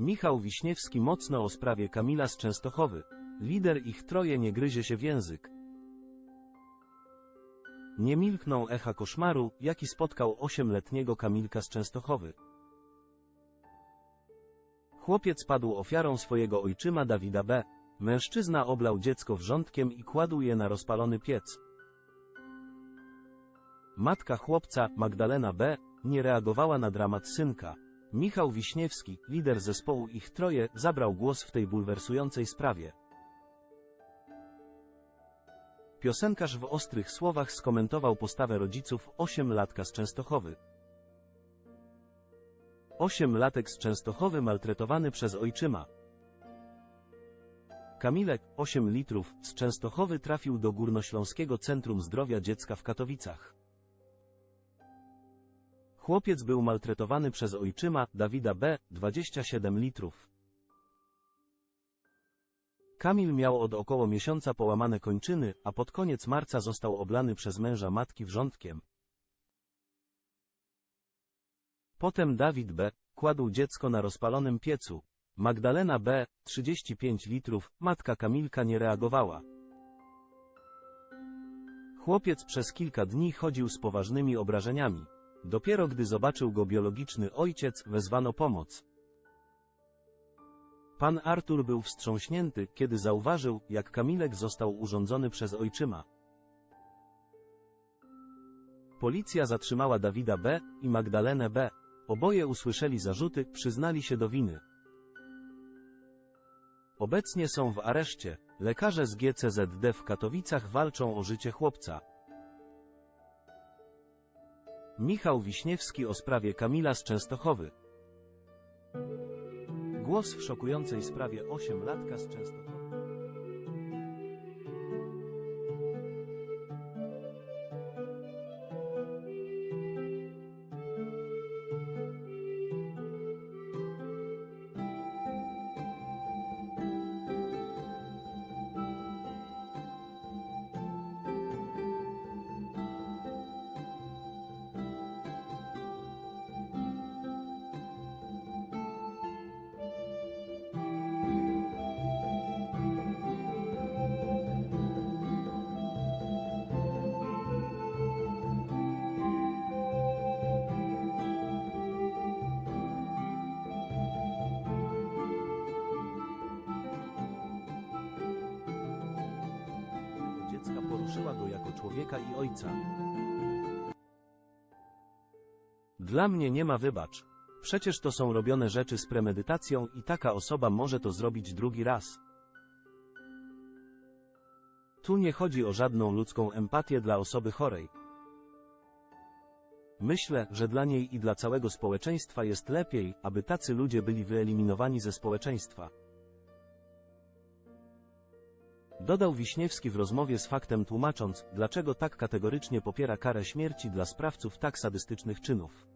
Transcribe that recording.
Michał Wiśniewski mocno o sprawie Kamila z Częstochowy. Lider ich troje nie gryzie się w język. Nie milkną echa koszmaru, jaki spotkał osiemletniego Kamilka z Częstochowy. Chłopiec padł ofiarą swojego ojczyma Dawida B. Mężczyzna oblał dziecko wrzątkiem i kładł je na rozpalony piec. Matka chłopca, Magdalena B., nie reagowała na dramat synka. Michał Wiśniewski, lider zespołu Ich Troje, zabrał głos w tej bulwersującej sprawie. Piosenkarz w ostrych słowach skomentował postawę rodziców osiemlatka z Częstochowy. Osiemlatek z Częstochowy maltretowany przez ojczyma. Kamilek, 8 litrów, z Częstochowy trafił do Górnośląskiego Centrum Zdrowia Dziecka w Katowicach. Chłopiec był maltretowany przez ojczyma, Dawida B., 27 litrów. Kamil miał od około miesiąca połamane kończyny, a pod koniec marca został oblany przez męża matki wrzątkiem. Potem Dawid B. kładł dziecko na rozpalonym piecu. Magdalena B., 35 litrów, matka Kamilka nie reagowała. Chłopiec przez kilka dni chodził z poważnymi obrażeniami. Dopiero gdy zobaczył go biologiczny ojciec, wezwano pomoc. Pan Artur był wstrząśnięty, kiedy zauważył, jak Kamilek został urządzony przez ojczyma. Policja zatrzymała Dawida B. i Magdalenę B. Oboje usłyszeli zarzuty, przyznali się do winy. Obecnie są w areszcie. Lekarze z GCZD w Katowicach walczą o życie chłopca. Michał Wiśniewski o sprawie Kamila z Częstochowy. Głos w szokującej sprawie 8-latka z Częstochowy. Poruszyła go jako człowieka i ojca. Dla mnie nie ma wybacz. Przecież to są robione rzeczy z premedytacją i taka osoba może to zrobić drugi raz. Tu nie chodzi o żadną ludzką empatię dla osoby chorej. Myślę, że dla niej i dla całego społeczeństwa jest lepiej, aby tacy ludzie byli wyeliminowani ze społeczeństwa. Dodał Wiśniewski w rozmowie z faktem tłumacząc, dlaczego tak kategorycznie popiera karę śmierci dla sprawców tak sadystycznych czynów.